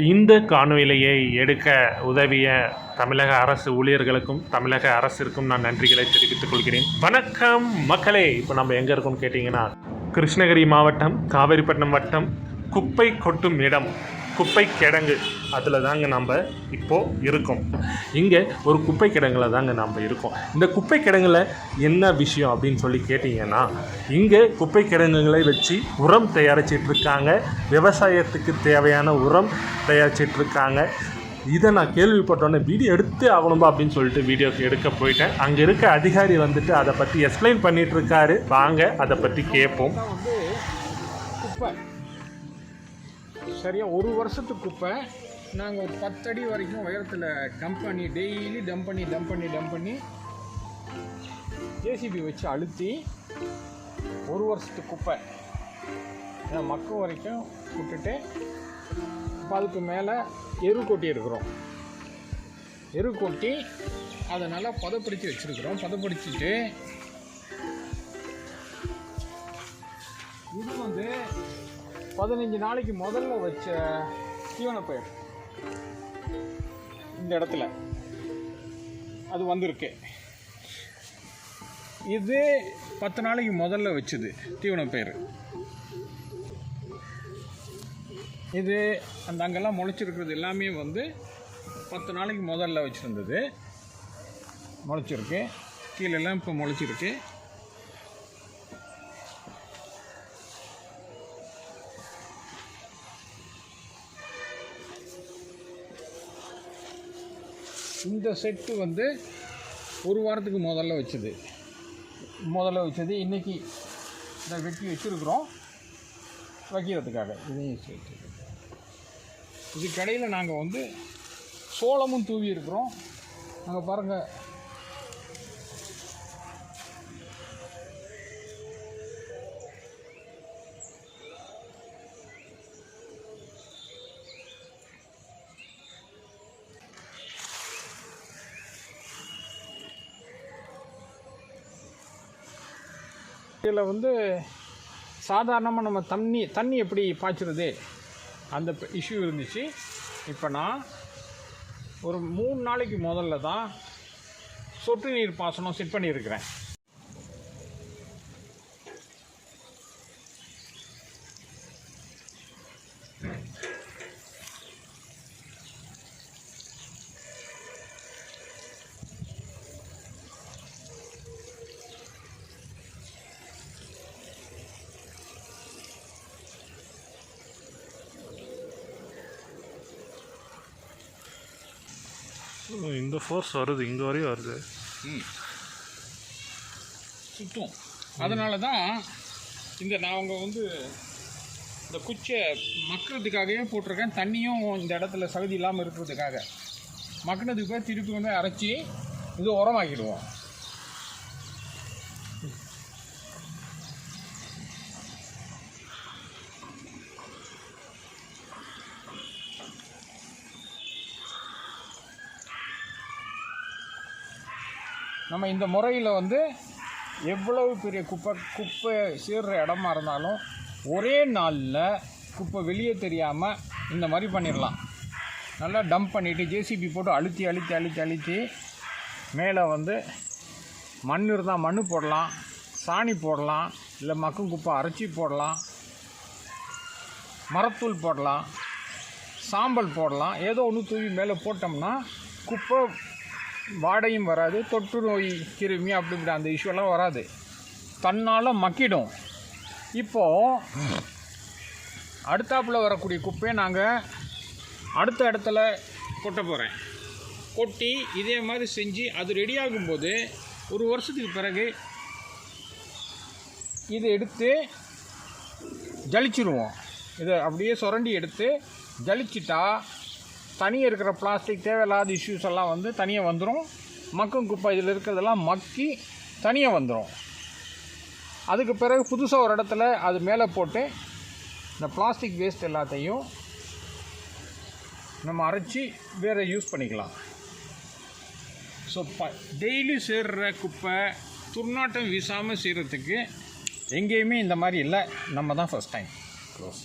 இந்த காணொலியை எடுக்க உதவிய தமிழக அரசு ஊழியர்களுக்கும் தமிழக அரசிற்கும் நான் நன்றிகளை தெரிவித்துக் கொள்கிறேன். வணக்கம் மக்களே. இப்போ நம்ம எங்கே இருக்கோம்னு கேட்டிங்கன்னா கிருஷ்ணகிரி மாவட்டம் காவேரிப்பட்டினம் வட்டம் குப்பை கொட்டும் இடம். குப்பை கிடங்கு அதில் தாங்க நம்ம இப்போது இருக்கோம். இங்கே ஒரு குப்பை கிடங்குல தாங்க நம்ம இருக்கோம். இந்த குப்பை கிடங்குல என்ன விஷயம் அப்படின்னு சொல்லி கேட்டிங்கன்னா இங்கே குப்பை கிடங்குகளை வச்சு உரம் தயாரிச்சிட்டு இருக்காங்க விவசாயத்துக்கு தேவையான உரம் தயாரிச்சிட்டு இருக்காங்க இதை நான் கேள்விப்பட்டோன்னே வீடியோ எடுத்து ஆகணும்பா அப்படின்னு சொல்லிட்டு வீடியோ எடுக்க போயிட்டேன். அங்கே இருக்க அதிகாரி வந்துட்டு அதை பற்றி எக்ஸ்பிளைன் பண்ணிகிட்ருக்காரு வாங்க அதை பற்றி கேட்போம் சரியாக ஒரு வருஷத்துக்கு குப்பை. நாங்கள் ஒரு பத்தடி வரைக்கும் உயரத்தில் டம்ப் பண்ணி டெய்லி டம்ப் பண்ணி டம்ப் பண்ணி டம்ப் பண்ணி ஜேசிபி வச்சு அழுத்தி ஒரு வருஷத்து குப்பை. ஏன்னா மக்கும் வரைக்கும் விட்டுட்டு இப்போ அதுக்கு மேலே எரு கொட்டி இருக்கிறோம். எரு கொட்டி அதை நல்லா பதப்படுத்தி வச்சுருக்குறோம். பதப்படுத்திட்டு இது வந்து பதினஞ்சு நாளைக்கு முதல்ல வச்ச தீவனப்பயிர் இந்த இடத்துல. அது வந்திருக்கு. இது பத்து நாளைக்கு முதல்ல வச்சது தீவனப்பயிர் இது அந்த அங்கெல்லாம் முளைச்சிருக்கிறது எல்லாமே வந்து பத்து நாளைக்கு முதல்ல வச்சுருந்தது. முளைச்சிருக்கு. கீழெல்லாம் இப்போ முளைச்சிருக்கு. இந்த செட்டு வந்து ஒரு வாரத்துக்கு முதல்ல வச்சது. முதல்ல வச்சது இன்றைக்கி இதை வெட்டி வச்சுருக்குறோம். வைக்கிறதுக்காக இதையும் சேர்த்து இது கடையில் நாங்கள் வந்து சோளமும் தூவி இருக்கிறோம். நாங்கள் பாருங்கள் இதில் வந்து சாதாரணமாக நம்ம தண்ணி தண்ணி எப்படி பாய்ச்சுறது? அந்த இஷ்யூ இருந்துச்சு. இப்போ நான் ஒரு மூணு நாளைக்கு முதல்ல தான் சொட்டு நீர் பாசனம் செட் பண்ணியிருக்கிறேன். இந்த ஃபோர்ஸ் வருது இங்கே வரையும் வருது. சுற்றும் அதனால தான் இந்த நான் அவங்க வந்து இந்த குச்சியை மக்கிறதுக்காகவே போட்டிருக்கேன். தண்ணியும் இந்த இடத்துல சகுதி இல்லாமல் இருக்கிறதுக்காக. மக்கினதுக்கு போய் திருப்பி வந்து அரைச்சி இது உரமாக்கிடுவோம். நம்ம இந்த முறையில் வந்து எவ்வளவு பெரிய குப்பை குப்பை சீர்ற இடமா இருந்தாலும் ஒரே நாளில் குப்பை வெளியே தெரியாமல் இந்த மாதிரி பண்ணிடலாம். நல்லா டம்ப் பண்ணிவிட்டு ஜேசிபி போட்டு அழுத்தி அழுத்தி அழுத்தி அழுத்தி மேலே வந்து மண் இருந்தால் மண் போடலாம் சாணி போடலாம் இல்லை மக்கும் குப்பை அரைச்சி போடலாம் மரத்தூள் போடலாம் சாம்பல் போடலாம் ஏதோ ஒன்று தூவி மேலே போட்டோம்னா குப்பை வாடையும் வராது தொற்று நோய் கிருமி அப்படி இப்படி அந்த இஷ்யூலாம் வராது. தன்னால் மக்கிடும். இப்போது அடுத்தாப்புல வரக்கூடிய குப்பையை நாங்கள் அடுத்த இடத்துல கொட்ட போகிறேன் கொட்டி இதே மாதிரி செஞ்சு அது ரெடியாகும்போது ஒரு வருஷத்துக்கு பிறகு இதை எடுத்து ஜலிச்சிருவோம். இதை அப்படியே சுரண்டி எடுத்து ஜலிச்சிட்டா தனியாக இருக்கிற பிளாஸ்டிக் தேவையில்லாத இஷ்யூஸ் எல்லாம் வந்து தனியாக வந்துடும் மக்கும் குப்பை இதில் இருக்கிறதெல்லாம் மக்கி தனியாக வந்துடும் அதுக்கு பிறகு புதுசாக ஒரு இடத்துல அது மேலே போட்டு இந்த பிளாஸ்டிக் வேஸ்ட் எல்லாத்தையும் நம்ம அரைச்சி வேறு யூஸ் பண்ணிக்கலாம். ஸோ ப டெய்லி சேர்கிற குப்பை துர்நாட்டம் வீசாமல் செய்கிறதுக்கு எங்கேயுமே இந்த மாதிரி இல்லை. நம்ம தான் ஃபஸ்ட் டைம் க்ளோஸ்